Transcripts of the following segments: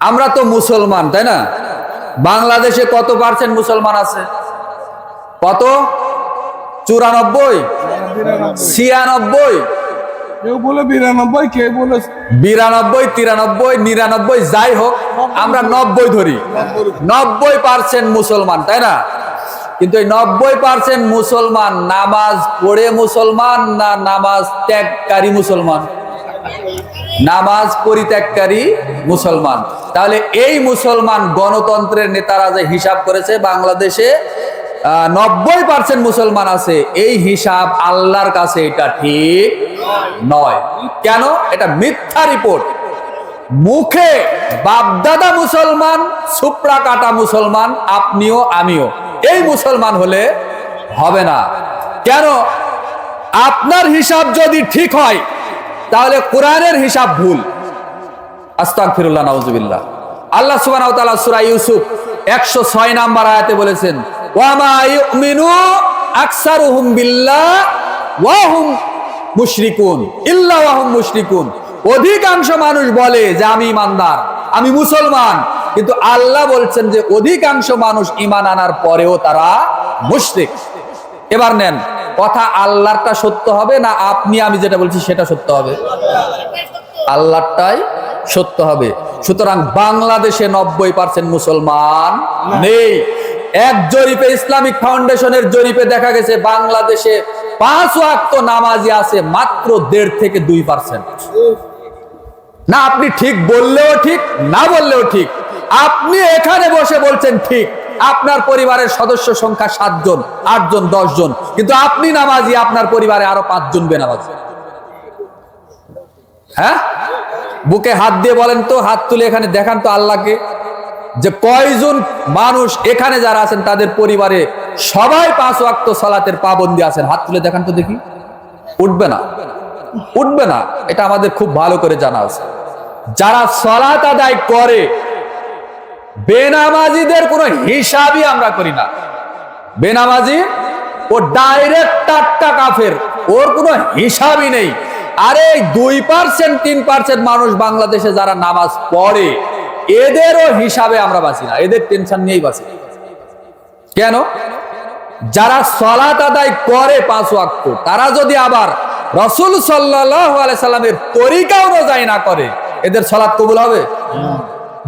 আমরা তো মুসলমান তাই না? বাংলাদেশে কত পার্সেন্ট মুসলমান আছে? কত? চুরানব্বই? ছিয়ানব্বই? কেউ বলে বিরানব্বই কেউ বলে বিরানব্বই তিরানব্বই নিরানব্বই যাই হোক আমরা নব্বই ধরি। নব্বই পার্সেন্ট মুসলমান তাই না? কিন্তু এই নব্বই পার্সেন্ট মুসলমান নামাজ পড়ে মুসলমান না নামাজ ত্যাগকারী মুসলমান? নামাজ পরিত্যাগকারী মুসলমান। তাহলে এই মুসলমান গণতন্ত্রের নেতারা যে হিসাব করেছে, বাংলাদেশে নব্বই পার্সেন্ট মুসলমান আছে। এই হিসাব আল্লাহর কাছে এটা ঠিক নয়। কেন? এটা মিথ্যা রিপোর্ট। মুখে বাপদাদা মুসলমান সুপ্রা কাটা মুসলমান, আপনিও আমিও। এই মুসলমান হলে হবে না। কেন? আপনার হিসাব যদি ঠিক হয় তাহলে কোরআনের হিসাব ভুল। আস্তাক ফিরুল্লাহ নাউজুবিল্লাহ। আল্লাহ তাআলা সূরা ইউসুফ 106 নাম্বার আয়াতে বলেছেন অধিকাংশ মানুষ বলে যে, আমি ইমানদার, আমি মুসলমান। কিন্তু আল্লাহ বলছেন যে, অধিকাংশ মানুষ ঈমান আনার পরেও তারা মুশরিক। এবার নেন, কথা আল্লাহরটা সত্য হবে না আপনি, আমি যেটা বলছি সেটা সত্য হবে? আল্লাহটাই সত্য হবে। সুতরাং বাংলাদেশে নব্বই পার্সেন্ট মুসলমান নেই। এক জরিপে ইসলামিক ফাউন্ডেশনের জরিপে দেখা গেছে, বাংলাদেশে পাঁচ ওয়াক্ত নামাজি আছে মাত্র দেড় থেকে দুই পার্সেন্ট না, আপনি ঠিক বললেও ঠিক, না বললেও ঠিক। আপনি এখানে বসে বলছেন ঠিক। আপনার পরিবারের সদস্য সংখ্যা সাতজন, আটজন জন কিন্তু আপনি নামাজি, আপনার পরিবারে আরও পাঁচজন বেনামাজি। হ্যাঁ? বুকে হাত দিয়ে বলেন তো, হাত তুলে এখানে দেখান তো আল্লাহকে যে কয়জন মানুষ এখানে যারা আছেন, তাদের পরিবারে সবাই পাঁচ ওয়াক্ত সালাতের পাবন্দি আছেন। হাত তুলে দেখান তো দেখি। উঠবে না। উঠবে না। এটা আমাদের খুব ভালো করে জানা আছে। যারা সলাত আদায় করে, বেনামাজিদের কোনো হিসাবই আমরা করি না। বেনামাজি ও ডাইরেক্ট টাট্টা কাফের, ওর কোনো হিসাবই নেই। আরে দুই পার্সেন্ট তিন পার্সেন্ট মানুষ বাংলাদেশে যারা নামাজ পড়ে, এদেরও হিসাবে আমরা বাঁচি না। এদের টেনশন নিয়েই বাঁচি। কেন? যারা সলাত আদায় করে পাঁচ ওয়াক্ত, তারা যদি আবার রসুল সাল্লাহ সাল্লামের তরিকা অনুযায়ী না করে, এদের সলাৎ কবুল হবে?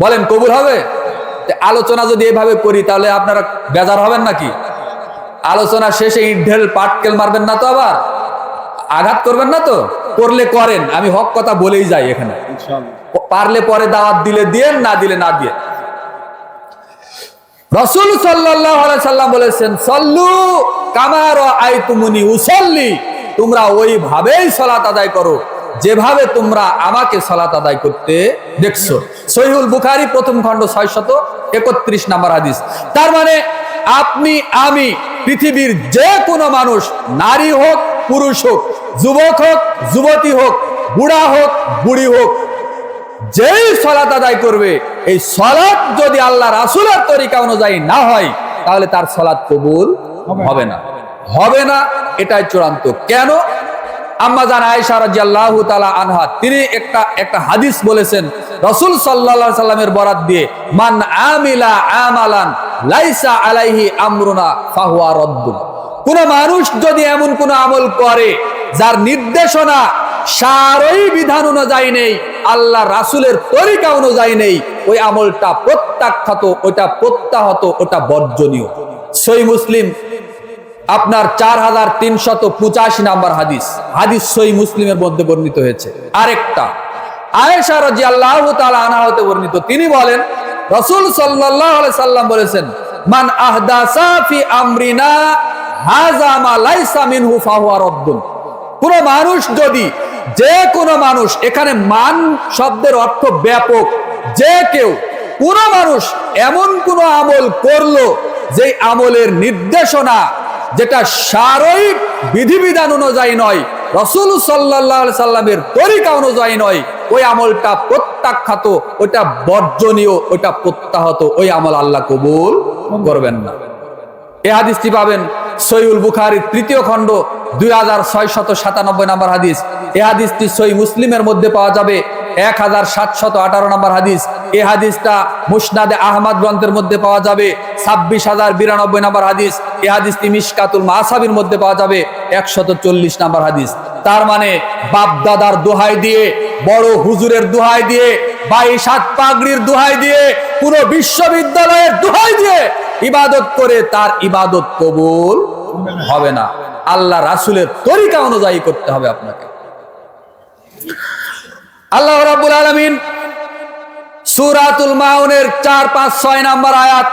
বলেন, কবুল হবে? আলোচনা যদি এভাবে করি, তাহলে আপনারা বেজার হবেন নাকি? আলোচনা শেষে ইট ঢেল পাটকেল মারবেন না তো আবার? আঘাত করবেন না তো? করলে করেন আমি হক কথা বলেই যাই এখানে। পারলে পরে দাওয়াত দিলে দিয়েন না দিলে না দিয়ে রসুল সাল্লাম বলেছেন সল্লু কামার আই তুমুনি উসল্লি। তোমরা ওইভাবেই সলাত আদায় করো যেভাবে তোমরা আমাকে সলাত আদায় করতে দেখছ। সহিউল বুখারি প্রথম খণ্ড ছয় শত একত্রিশ নাম্বার হাদিস। তার মানে আপনি আমি পৃথিবীর যে কোনো মানুষ নারী হোক পুরুষ হোক যুবক হোক যুবতী হোক বুড়া হোক বুড়ি হোক যেই সলাত আদায় করবে এই সলাৎ যদি আল্লাহ রাসুলের তরিকা অনুযায়ী না হয় তাহলে তার সলাৎ কবুল হবে না। হবে না। এটাই চূড়ান্ত। কেন? আম্মা জান তাআলা আনহা তিনি একটা একটা হাদিস বলেছেন রাসূল সাল্লামের বরাত দিয়ে মান আমিলা আমালান লাইসা আলাইহি আমরুনা ফাহুয়া রদ্দুন কোন মানুষ যদি এমন কোন আমল করে, যার নির্দেশনা সারই বিধান অনুযায়ী নেই, আল্লাহ রাসুলের তরিকা অনুযায়ী নেই, ওই আমলটা প্রত্যাখ্যাত ওটা প্রত্যাহত ওটা বর্জনীয়। সই মুসলিম, আপনার চার হাজার তিনশত পঁচাশি নাম্বার হাদিস হাদিস সই মুসলিমের মধ্যে বর্ণিত হয়েছে। আরেকটা, আয়েশা রাজি আল্লাহ আনা হতে বর্ণিত, তিনি বলেন, রসুল সাল্লাহ সাল্লাম বলেছেন, মান আহদাসা ফি আমরিনা কোন মানুষ যদি যে কোনো মানুষ, এখানে মান শব্দের অর্থ ব্যাপক, যে কেউ কোন মানুষ এমন কোন আমল করল, যে আমলের নির্দেশনা যেটা সারই বিধিবিধান অনুযায়ী নয়, রসুল সাল্লাহ সাল্লামের তরিকা অনুযায়ী নয়, ওই আমলটা প্রত্যাখ্যাত, ওটা বর্জনীয়, ওটা প্রত্যাহত, ওই আমল আল্লাহ কবুল করবেন না। এ হাদিসটি পাবেন সৈউল বুখারির তৃতীয় খণ্ড, দুই হাজার ছয় শত সাতানব্বই নম্বর হাদিস। এ হাদিসটি সই মুসলিমের মধ্যে পাওয়া যাবে, এক হাজার সাতশত আঠারো নম্বর হাদিস। এ হাদিসটা মুসনাদে আহমদ গ্রন্থের মধ্যে পাওয়া যাবে, ছাব্বিশ হাজার বিরানব্বই নম্বর হাদিস। এ হাদিসটি মিসকাতুল মাসাবির মধ্যে পাওয়া যাবে, একশত চল্লিশ নম্বর হাদিস। তার মানে বাপ দাদার দোহাই দিয়ে, বড় হুজুরের দোহাই দিয়ে, বাইশ হাত পাগড়ির দোহাই দিয়ে, পুরো বিশ্ববিদ্যালয়ের দোহাই দিয়ে ইবাদত করে তার ইবাদত কবুল হবে না। আল্লাহ রাসুলের তরিকা অনুযায়ী করতে হবে আপনাকে। আল্লাহ রাব্বুল আলামিন সূরাতুল মাউনের 4 5 6 নাম্বার আয়াত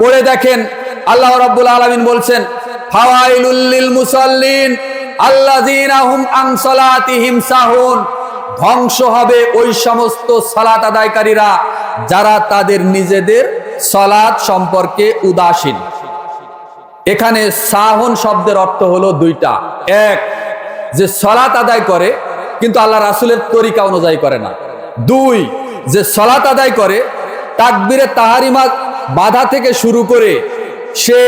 পড়ে দেখেন। আল্লাহ রাব্বুল আলামিন বলছেন ধ্বংস হবে ওই সমস্ত সালাত আদায়কারীরা যারা তাদের নিজেদের সালাত সম্পর্কে উদাসীন। এখানে সাহন শব্দের অর্থ হলো দুইটা। এক, যে সলাত আদায় করে, কিন্তু আল্লাহ রাসুলের তরিকা অনুযায়ী করে না। দুই, যে সলাত আদায় করে, তাকবিরে তাহারিমা বাধা থেকে শুরু করে, সে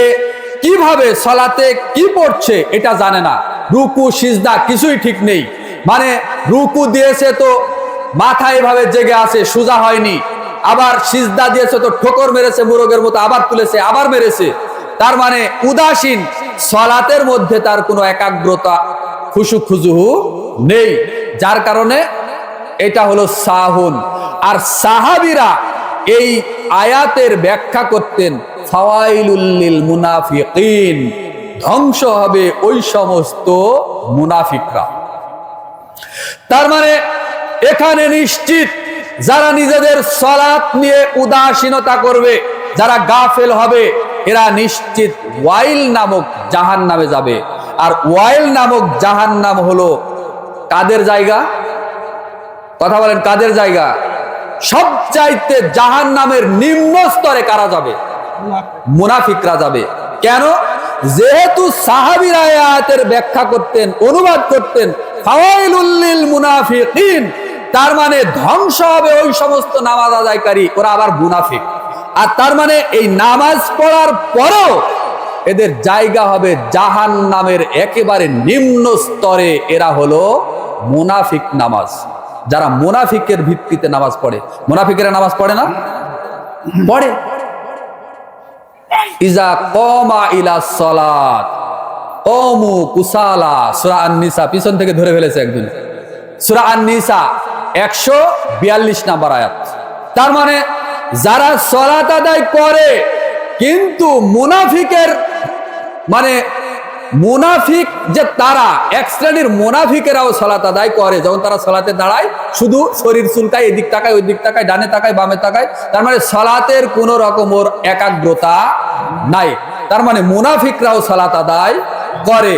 কীভাবে সলাতে কি পড়ছে এটা জানে না। রুকু, সিজদা কিছুই ঠিক নেই। মানে রুকু দিয়েছে তো মাথা এভাবে জেগে আছে, সোজা হয়নি। আবার সিজদা দিয়েছে তো ঠোকর মেরেছে, মুরগের মতো আবার তুলেছে, আবার মেরেছে। তার মানে উদাসীন, সলাতের মধ্যে তার কোনো একাগ্রতা, খুশু খুজুহু নেই। যার কারণে এটা হলো সাহুন। আর সাহাবিরা এই আয়াতের ব্যাখ্যা করতেন ফাওয়াইলুল্লিল মুনাফিকিন, ধ্বংস হবে ওই সমস্ত মুনাফিকরা। তার মানে এখানে নিশ্চিত যারা নিজেদের সলাৎ নিয়ে উদাসীনতা করবে, যারা গাফেল হবে, এরা নিশ্চিত ওয়াইল নামক জাহান নামে যাবে। আর ওয়াইল নামক জাহান নাম হলো কাদের জায়গা? কথা বলেন, কাদের জায়গা? সব চাইতে জাহান নামের নিম্ন স্তরে কারা যাবে? মুনাফিকরা যাবে। কেন? যেহেতু সাহাবির আয়াতের ব্যাখ্যা করতেন, অনুবাদ করতেন ফাওয়াইলুল্লিল মুনাফিকিন। তার মানে ধ্বংস হবে ওই সমস্ত নামাজ আদায়কারী, ওরা আবার মুনাফিক। আর তার মানে এই নামাজ পড়ার পরও এদের জায়গা হবে জাহান নামের একেবারে নিম্ন স্তরে। এরা হলো মুনাফিক নামাজ। যারা মুনাফিকের ভিত্তিতে নামাজ পড়ে। মুনাফিকেরা নামাজ পড়ে না? পড়ে। ইজা কমা ইলা সলাত। কমু কুসালা। সুরা আন-নিসা, পিছন থেকে ধরে ফেলেছে একজন। সুরা আন-নিসা একশো বিয়াল্লিশ নাম্বার আয়াত। তার মানে যারা সলাত আদায় করে, কিন্তু মুনাফিকের মানে মুনাফিক যে তারা, এক শ্রেণির মুনাফিকেরাও সলাত আদায় করে। যখন তারা সলাতে দাঁড়ায়, শুধু শরীর চুলকায়, এদিক তাকায় ওই দিক তাকায়, ডানে তাকায়, বামে তাকায়। তার মানে সলাতের কোন রকম ওর একাগ্রতা নাই। তার মানে মুনাফিকরাও সলাত আদায় করে।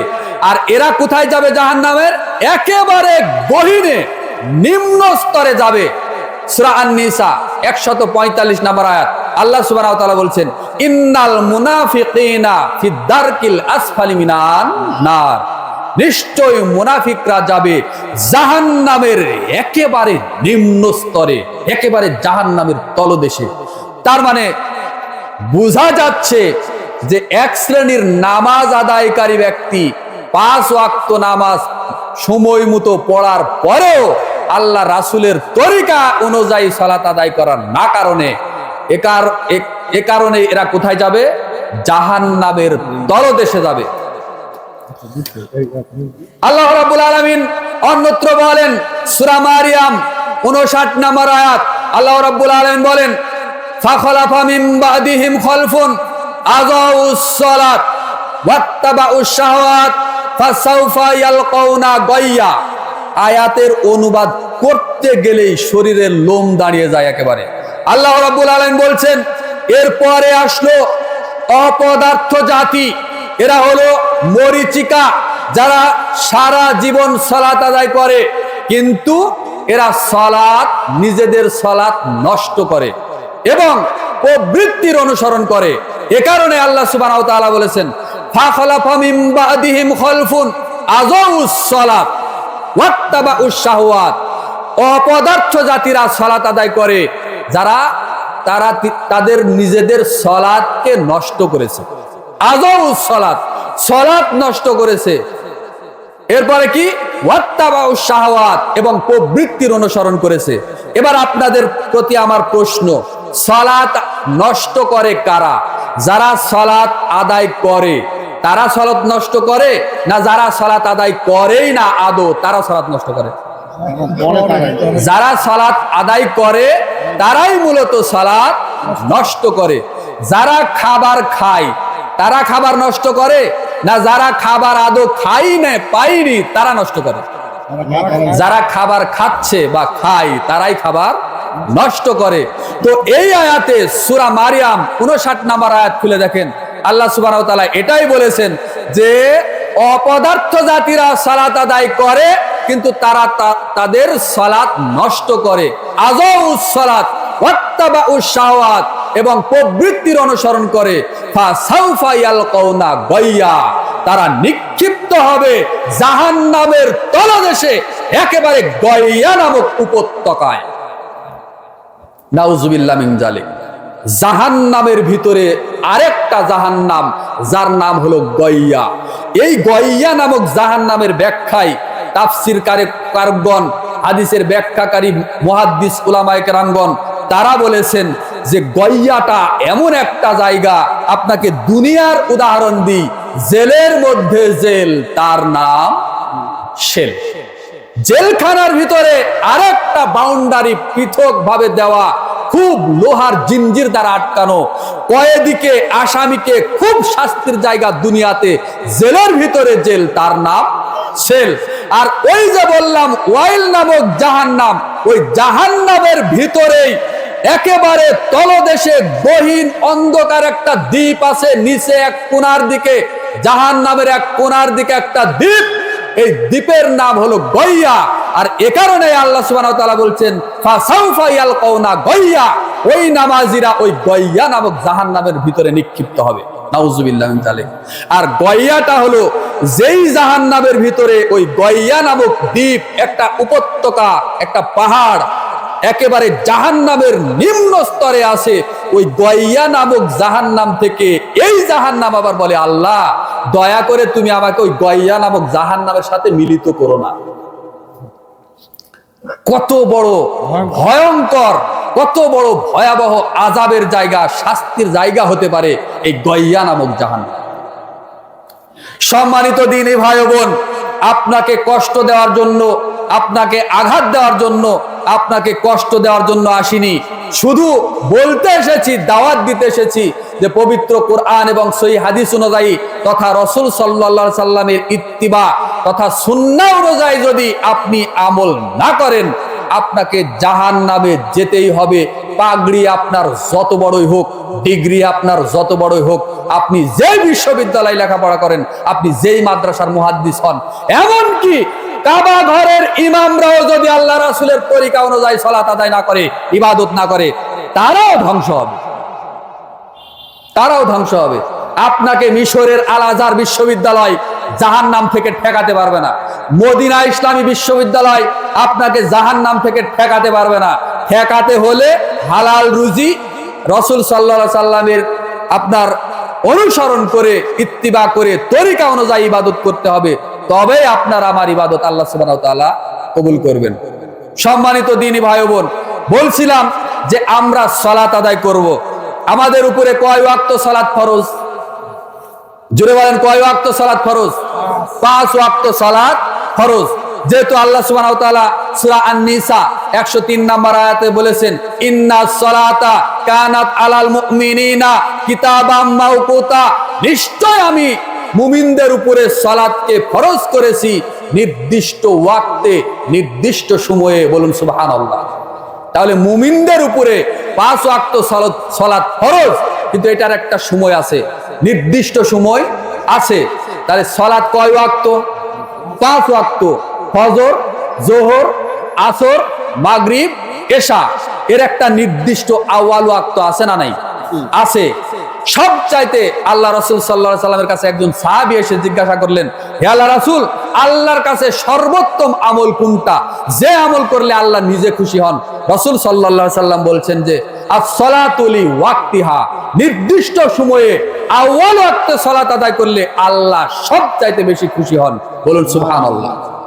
আর এরা কোথায় যাবে জাহান নামের একেবারে গহীনে। নিম্ন স্তরে যাবে। সূরা আন-নিসা 145 নম্বর আয়াত। আল্লাহ ওয়া বলছেন, ইন্নাল মুনাফিকিনা ফি দারকিল আসফালি মিনান নিশ্চয় মুনাফিকরা যাবে জাহান্নামের একেবারে নিম্ন স্তরে, একেবারে জাহান্নামের তলদেশে। তার মানে বোঝা যাচ্ছে যে এক শ্রেণির নামাজ আদায়কারী ব্যক্তি পাঁচ ওয়াক্ত নামাজ সময় মতো পড়ার পরেও আল্লাহ রাসুলের তরিকা অনুযায়ী সালাত আদায় করার না কারণে এ- কারণে এরা কোথায় যাবে? জাহান নামের দলদেশে যাবে। আল্লাহ রাব্বুল আলামিন অন্যত্র বলেন, সূরা মারিয়াম 59 নম্বর আয়াত। আল্লাহ রাব্বুল আলামিন বলেন, ফাখলাফা খলফুন আযাউস সালাত আয়াতের অনুবাদ করতে গেলেই শরীরের লোম দাঁড়িয়ে যায় একেবারে। আল্লাহ রাব্বুল আলামিন বলছেন, এরপরে আসলো অপদার্থ জাতি। এরা হলো মরিচিকা, যারা সারা জীবন সলাত আদায় করে, কিন্তু এরা সলাত, নিজেদের সলাত নষ্ট করে এবং প্রবৃত্তির অনুসরণ করে। এ কারণে আল্লাহ ওয়া বলেছেন ফাখলাফা মিন বাদিহিম খলফুন আযাউস সালাত ওয়াত্তাবাউস শাহওয়াত। অপদার্থ জাতিরা সলাত আদায় করে, যারা তারা তাদের নিজেদের সলাদকে নষ্ট করেছে। আজও সলাৎ সলাৎ নষ্ট করেছে। এরপরে কি? ওয়াত্তাবাউ শাহওয়াত এবং প্রবৃত্তির অনুসরণ করেছে। এবার আপনাদের প্রতি আমার প্রশ্ন সলাত নষ্ট করে কারা? যারা সলাত আদায় করে, তারা সলাত নষ্ট করে না যারা সলাত আদায় করেই না আদৌ, তারা সলাত নষ্ট করে? যারা সালাত আদায় করে, তারাই মূলত সালাত নষ্ট করে। যারা খাবার খায়, তারা খাবার নষ্ট করে না যারা খাবার আদৌ খাই না পাইনি তারা নষ্ট করে। যারা খাবার খাচ্ছে বা খায়, তারাই খাবার নষ্ট করে। তো এই আয়াতে সুরা মারিয়াম উনষাট নাম্বার আয়াত খুলে দেখেন। আল্লাহ সুবাহ এটাই বলেছেন যে, অপদার্থ জাতিরা সালাত আদায় করে, কিন্তু তারা তাদের সালাত নষ্ট করে। আজও সালাত এবং প্রবৃত্তির অনুসরণ করে। তারা নিক্ষিপ্ত হবে জাহান্নামের তলদেশে, একেবারে গইয়া নামক উপত্যকায়। নাউজুবিল্লাহ মিন জালিক জাহান্নামের ভিতরে আরেকটা জাহান্নাম, যার নাম হলো গইয়া। এই গইয়া নামক জাহান্নামের ব্যাখ্যায় তাফসির কারে কারগণ, হাদিসের ব্যাখ্যাকারী মুহাদ্দিস উলামায়ে কেরামগণ, তারা বলেছেন যে গইয়াটা এমন একটা জায়গা, আপনাকে দুনিয়ার উদাহরণ দিই, জেলের মধ্যে জেল, তার নাম শেল। জেলখানার ভিতরে আরেকটা বাউন্ডারি পৃথক ভাবে দেওয়া, খুব লোহার জিঞ্জির দ্বারা আটকানো। কয়েদিকে, আসামিকে খুব শাস্তির জায়গা দুনিয়াতে, জেলের ভিতরে জেল, তার নাম সেল। আর ওই যে বললাম, ওয়াইল নামক জাহান্নাম, ওই জাহান্নামের ভিতরেই একেবারে তলদেশে গহীন অন্ধকার একটা দ্বীপ আছে, নিচে এক কোনার দিকে জাহান নামের এক কোনার দিকে একটা দ্বীপ। এই দ্বীপের নাম হলো গইয়া। আর এ কারণে আল্লাহ সুবহানাহু ওয়া তাআলা বলছেন, ফাসাউফা ইয়ালকাউনা গইয়া। ওই নামাজিরা ওই গইয়া নামক জাহান্নামের ভিতরে নিক্ষিপ্ত হবে। নাউজুবিল্লাহ আর গইয়াটা হলো যেই জাহান্নামের ভিতরে ওই গইয়া নামক দ্বীপ, একটা উপত্যকা, একটা পাহাড় একেবারে জাহান্নামের নিম্ন স্তরে আছে। ওই গইয়া নামক জাহান্নাম থেকে এই জাহান্নাম আবার বলে, আল্লাহ, দয়া করে তুমি আমাকে ওই গইয়া নামক জাহান্নামের সাথে মিলিত করো না। কত বড় ভয়ঙ্কর, কত বড় ভয়াবহ আজাবের জায়গা, শাস্তির জায়গা হতে পারে এই গইয়া নামক জাহান্নাম। সম্মানিত দিনী ভাই বোন আপনাকে কষ্ট দেওয়ার জন্য, আপনাকে আঘাত দেওয়ার জন্য, আপনাকে কষ্ট দেওয়ার জন্য আসিনি। শুধু বলতে এসেছি, দাওয়াত দিতে এসেছি যে পবিত্র কোরআন এবং সই হাদিস অনুযায়ী তথা রসুল সাল্লা সাল্লামের ইত্তিবা তথা সুন্না অনুযায়ী যদি আপনি আমল না করেন, আপনাকে জাহান নামে যেতেই হবে। পাগড়ি আপনার যত বড়ই হোক, ডিগ্রি আপনার যত বড়ই হোক, আপনি যে বিশ্ববিদ্যালয়ে লেখাপড়া করেন, আপনি যেই মাদ্রাসার মুহাদ্দিস হন। এমনকি কাবা ঘরের ইমামরাও যদি আল্লাহ রাসুলের তরিকা অনুযায়ী সলাত আদায় না করে, ইবাদত না করে, তারাও ধ্বংস হবে। তারাও ধ্বংস হবে। আপনাকে মিশরের আল আজহার বিশ্ববিদ্যালয় জাহান নাম থেকে ঠেকাতে পারবে না। মদিনা ইসলামী বিশ্ববিদ্যালয় আপনাকে জাহান নাম থেকে ঠেকাতে পারবে না। ঠেকাতে হলে হালাল রুজি রসুল সাল্লা সাল্লামের আপনার অনুসরণ করে, ইত্তিবা করে, তরিকা অনুযায়ী ইবাদত করতে হবে। তবে আপনার আমার ইবাদত আল্লাহ সুবাহ কবুল করবেন। সম্মানিত দিনী ভাই বোন, বলছিলাম যে আমরা সলাত আদায় করব। আমাদের উপরে কয় ওয়াক্ত সলাৎ ফরজ? জুড়ে বলেন, কয় ওয়াক্ত সলাৎ ফরজ? পাঁচ ওয়াক্ত সলাৎ ফরজ। যেহেতু আল্লাহ সুবহানাহু ওয়া তাআলা সূরা আন-নিসা 103 নম্বর আয়াতে বলেছেন সলাতা আলাল আমি উপরে ফরজ করেছি নির্দিষ্ট ওয়াক্তে, নির্দিষ্ট সময়ে। বলুন, সুবহানাল্লাহ। তাহলে মুমিনদের উপরে পাঁচ ওয়াক্ত সালাত সালাত ফরজ, কিন্তু এটার একটা সময় আছে। নির্দিষ্ট সময় আছে। তাহলে সালাত কয় ওয়াক্ত? পাঁচ ওয়াক্ত। ফজর, জোহর, আসর, মাগরিব, এশা। এর একটা নির্দিষ্ট আওয়াল ওয়াক্ত আছে না নাই? আছে। সব চাইতে আল্লাহ রসুল সাল্লাহ সাল্লামের কাছে একজন সাহাবি এসে জিজ্ঞাসা করলেন, হে আল্লাহ রাসুল, আল্লাহর কাছে সর্বোত্তম আমল কোনটা? যে আমল করলে আল্লাহ নিজে খুশি হন। রসুল সাল্লাহ সাল্লাম বলছেন যে আসলাতুলি ওয়াক্তিহা। নির্দিষ্ট সময়ে আউয়াল ওয়াক্তে সালাত আদায় করলে আল্লাহ সব চাইতে বেশি খুশি হন। বলুন সুবহানাল্লাহ।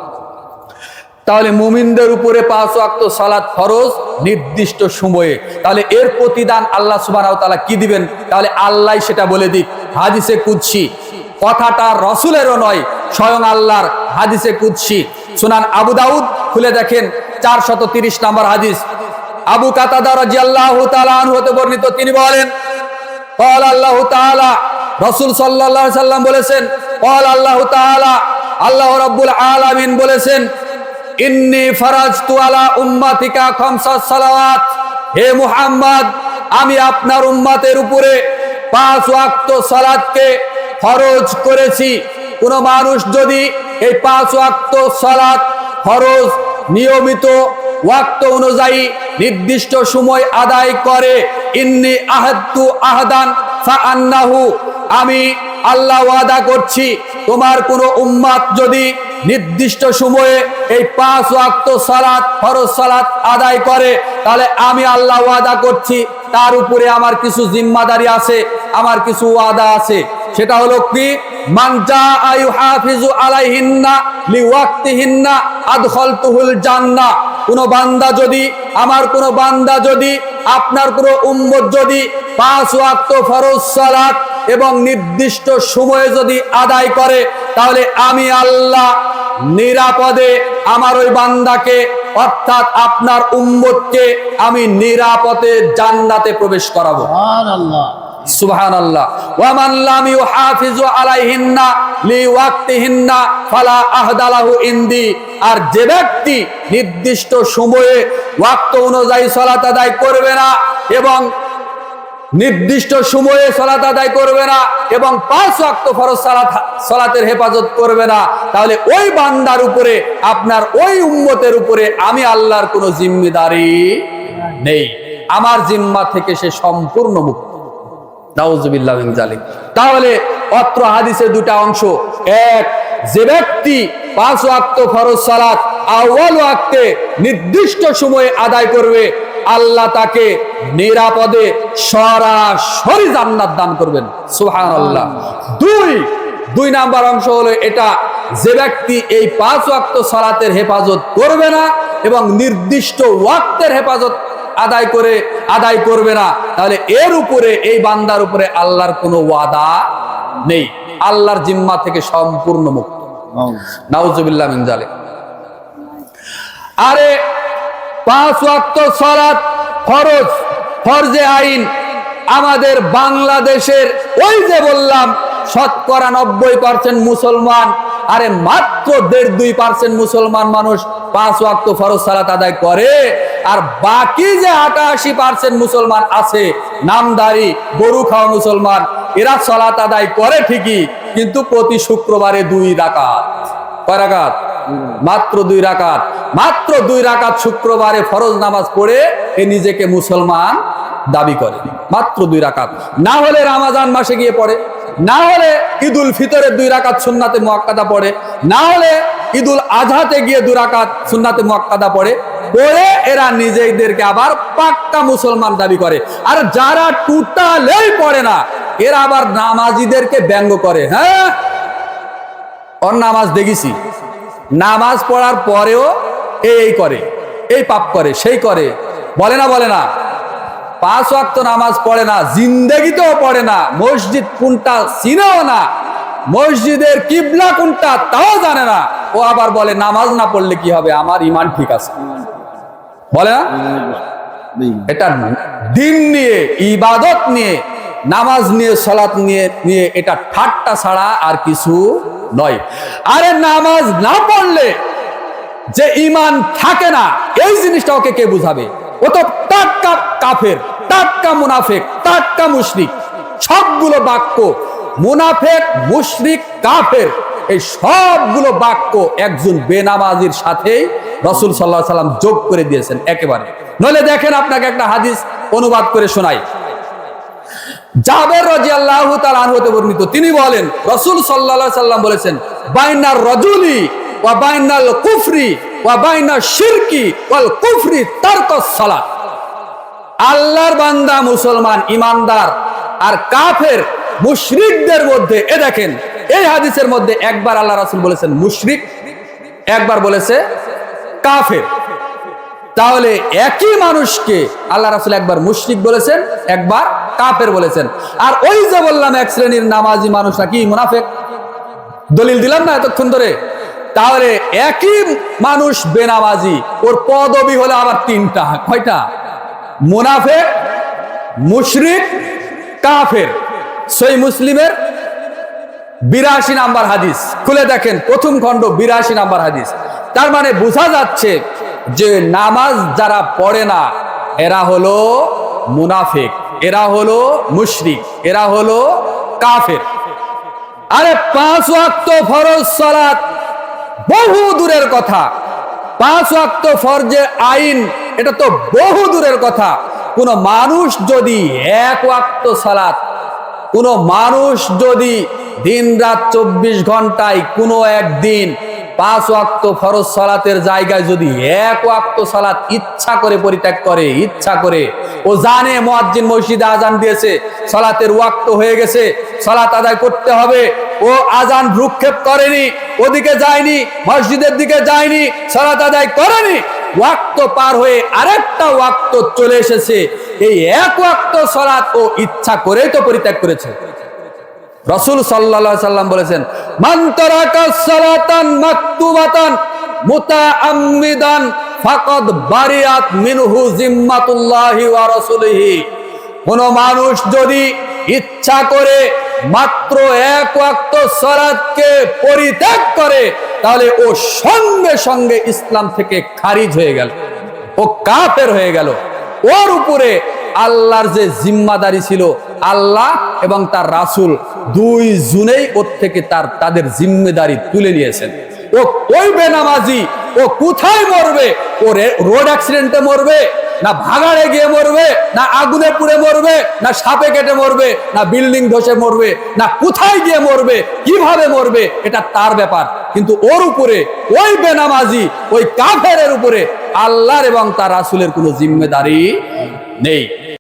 তাহলে মুমিনদের উপরে পাঁচ ওয়াক্ত সালাত ফরজ নির্দিষ্ট সময়ে। তাহলে এর প্রতিদান আল্লাহ সুবহানাহু তাআলা কি দিবেন? তাহলে আল্লাহ সেটা বলে দিক। হাদিসে কুদসি। কথাটা রসুলেরও নয়, স্বয়ং আল্লাহর। হাদিসে কুদসি। সুনান আবু দাউদ খুলে দেখেন, চারশত তিরিশ নম্বর হাদিস। আবু কাতাদা তাআলা আনহু হতে বর্ণিত, তিনি বলেন কল আল্লাহ তালা রসুল সাল্লাহ সাল্লাম বলেছেন কল আল্লাহ তালা আল্লাহ রব্বুল আলামিন বলেছেন, ইন্নি ফরাজ তুয়ালা উম্মাতিকা খমসা সালাওয়াত। হে মুহাম্মদ, আমি আপনার উম্মাতের উপরে পাঁচ ওয়াক্ত সালাতকে ফরজ করেছি। কোনো মানুষ যদি এই পাঁচ ওয়াক্ত সালাত ফরজ, নিয়মিত ওয়াক্ত অনুযায়ী নির্দিষ্ট সময় আদায় করে। ইন্নি আহাদু আহাদান ফাআন্নাহু। আমি আল্লাহ ওয়াদা করছি, তোমার কোনো উম্মাত যদি নির্দিষ্ট সময়ে এই পাঁচ ওয়াক্ত সালাত, ফরজ সালাত আদায় করে, তাহলে আমি আল্লাহ ওয়াদা করছি, তার উপরে আমার কিছু জিম্মাদারি আছে, আমার কিছু ওয়াদা আছে। সেটা হলো কি? কোন বান্দা যদি, আমার কোন বান্দা যদি, আপনার কোন উম্মত যদি পাঁচ ওয়াক্ত ফরজ সালাত এবং নির্দিষ্ট সময়ে যদি আদায় করে তাহলে আমি আল্লাহ নিরাপদে আমার ওই বান্দাকে অর্থাৎ আপনার উম্মতকে আমি নিরাপদে জান্নাতে প্রবেশ করাবো। সুবহানাল্লাহ। সুবহান আল্লাহ ওয়ামান লাম ইউহাফিজু আলাইহিন্না লিওয়াক্তিহিন্না ফালা আহদালাহু ইনদি। আর যে ব্যক্তি নির্দিষ্ট সময়ে ওয়াক্ত অনুযায়ী সালাত আদায় করবে না এবং নির্দিষ্ট সময়ে সালাত আদায় করবে না এবং পাঁচ ওয়াক্ত ফরজ সালাত, সালাতের হেফাজত করবে না, তাহলে ওই বান্দার উপরে, আপনার ওই উম্মতের উপরে আমি আল্লাহর কোনো জিম্মেদারি নেই। আমার জিম্মা থেকে সে সম্পূর্ণ মুক্ত। তাহলে অত্র হাদিসের দুটা অংশ। এক, যে ব্যক্তি পাঁচ ওয়াক্ত ফরজ সালাত আউয়াল ওয়াক্তে নির্দিষ্ট সময়ে আদায় করবে আল্লাহ তাকে নিরাপদে সরাসরি জান্নাত দান করবেন। সুবহানাল্লাহ। দুই দুই নাম্বার অংশ হলো এটা যে ব্যক্তি এই পাঁচ ওয়াক্ত সালাতের হেফাজত করবে না এবং নির্দিষ্ট ওয়াক্তের হেফাজত আদায় করে আদায় করবে না তাহলে এর উপরে এই বান্দার উপরে আল্লাহর কোনো ওয়াদা নেই। আল্লাহর জিম্মা থেকে সম্পূর্ণ মুক্ত। নাউজুবিল্লাহ মিন জালিক আরে পাঁচ ওয়াক্ত সালাত ফরজ, ফরজে আইন। আমাদের বাংলাদেশের ওই যে বললাম শতকরা নব্বই পার্সেন্ট মুসলমান, আরে মাত্র দেড় দুই পার্সেন্ট মুসলমান মানুষ পাঁচ ওয়াক্ত ফরজ সালাত আদায় করে। আর বাকি যে আটাশি পার্সেন্ট মুসলমান আছে, নামদারি, গরু খাওয়া মুসলমান, এরা সালাত আদায় করে ঠিকই, কিন্তু প্রতি শুক্রবারে দুই রাকাত। কয় রাকাত? মাত্র দুই রাকাত। মাত্র দুই রাকাত শুক্রবারে ফরজ নামাজ পড়ে এ নিজেকে মুসলমান দাবি করে। মাত্র দুই রাকাত। না হলে রামাজান মাসে গিয়ে পড়ে। না হলে ঈদুল ফিতরের দুই রাকাত সুন্নাতে মুয়াক্কাদা পড়ে। না হলে ঈদুল আজহাতে গিয়ে দুই রাকাত সুন্নাতে মুয়াক্কাদা পড়ে। পড়ে এরা নিজেদেরকে আবার পাক্কা মুসলমান দাবি করে। আর যারা টুটালেই পড়ে না, এরা আবার নামাজিদেরকে ব্যঙ্গ করে। হ্যাঁ? ওর নামাজ দেখেছি। নামাজ পড়ার পরেও এই এই করে এই পাপ করে সেই করে। বলে না বলে না। পাঁচ ওয়াক্ত নামাজ পড়ে না জিন্দেগিতেও পড়ে না মসজিদ কোনটা চিনেও না মসজিদের কিবলা কোনটা তাও জানে না। ও আবার বলে নামাজ না পড়লে কি হবে? আমার ইমান ঠিক আছে। বলে না? এটা দিন নিয়ে ইবাদত নিয়ে নামাজ নিয়ে সলাৎ নিয়ে নিয়ে এটা ঠাট্টা ছাড়া আর কিছু নয়। আরে নামাজ না পড়লে যে ইমান থাকে না, এই জিনিসটা ওকে কে বুঝাবে? ও তো টাটকা কাফের, টাটকা মুনাফেক, টাটকা মুশরিক। সবগুলো বাক্য মুনাফেক, মুশরিক, কাফের, এই সবগুলো বাক্য একজন বেনামাজির সাথেই রসুল সাল্লাহ সাল্লাম যোগ করে দিয়েছেন একেবারে। নইলে দেখেন আপনাকে একটা হাদিস অনুবাদ করে শোনাই। জাবের রাজি আল্লাহ হতে বর্ণিত। তিনি বলেন, রসুল সাল্লাহ সাল্লাম বলেছেন, বাইনার রজুলি ওয়া বাইনাল কুফরি ওয়া বাইনা শিরকি ওয়াল কুফরি তারকস সালাত। আল্লাহর বান্দা মুসলমান, ইমানদার আর কাফের, মুশরিকদের মধ্যে, এ দেখেন, এই হাদিসের মধ্যে একবার আল্লাহ রাসূল বলেছেন, মুশরিক, একবার বলেছে, কাফের। তাহলে একই মানুষকে আল্লাহ রাসুল একবার মুশরিক বলেছেন, একবার কাফের বলেছেন। আর ওই যে বললাম, এক শ্রেণির নামাজি মানুষ নাকি মুনাফেক? দলিল দিলাম না এতক্ষণ ধরে? তাহলে একই মানুষ বেনামাজি, ওর পদবি হলো আবার তিনটা। কয়টা? মুনাফেক, মুশরিক, কাফের। সই মুসলিমের বিরাশি নাম্বার হাদিস। খুলে দেখেন, প্রথম খণ্ড বিরাশি নাম্বার হাদিস। তার মানে বোঝা যাচ্ছে যে নামাজ যারা পড়ে না, এরা হলো মুনাফিক, এরা হলো মুশরিক, এরা হলো কাফের। আরে পাঁচ ওয়াক্ত ফরজ সালাত বহু দূরের কথা। পাঁচ ওয়াক্ত ফরজে আইন, এটা তো বহু দূরের কথা। কোন মানুষ যদি এক ওয়াক্ত সালাত, কোন মানুষ যদি দিন রাত চব্বিশ ঘন্টায় কোনো একদিন পাঁচ ওয়াক্ত ফরজ সালাতের জায়গায় যদি এক ওয়াক্ত সালাত ইচ্ছা করে পরিত্যাগ করে, ইচ্ছা করে, ও জানে মুয়াজ্জিন মসজিদে আজান দিয়েছে, সালাতের ওয়াক্ত হয়ে গেছে, সালাত আদায় করতে হবে, ও আজান ভ্রুক্ষেপ করেনি, ওদিকে যায়নি, মসজিদের দিকে যায়নি, সালাত আদায় করেনি, ওয়াক্ত পার হয়ে আরেকটা ওয়াক্ত চলে এসেছে, এই এক ওয়াক্ত সালাত ও ইচ্ছা করেই তো পরিত্যাগ করেছে। রসুল সাল্লা সাল্লাম বলেছেন কোন মানুষ যদি ইচ্ছা করে মাত্র এক ওয়াক্ত সালাতকে পরিত্যাগ করে, তাহলে ও সঙ্গে সঙ্গে ইসলাম থেকে খারিজ হয়ে গেল, ও কাফের হয়ে গেল। ওর উপরে আল্লাহর যে জিম্মাদারি ছিল আল্লাহ এবং তার রাসূল দুই জুনেই ওর থেকে তার, তাদের জিম্মেদারি তুলে নিয়েছেন। ও ওই বেনামাজি? ও কোথায় মরবে? ও রোড অ্যাক্সিডেন্টে মরবে? না ভাগাড়ে গিয়ে মরবে? না আগুনে পুড়ে মরবে? না সাপে কেটে মরবে? না বিল্ডিং ধসে মরবে? না কোথায় গিয়ে মরবে? কীভাবে মরবে? এটা তার ব্যাপার। কিন্তু ওর উপরে, ওই বেনামাজি, ওই কাফেরের উপরে আল্লাহর এবং তার রাসূলের কোনো জিম্মেদারি নেই।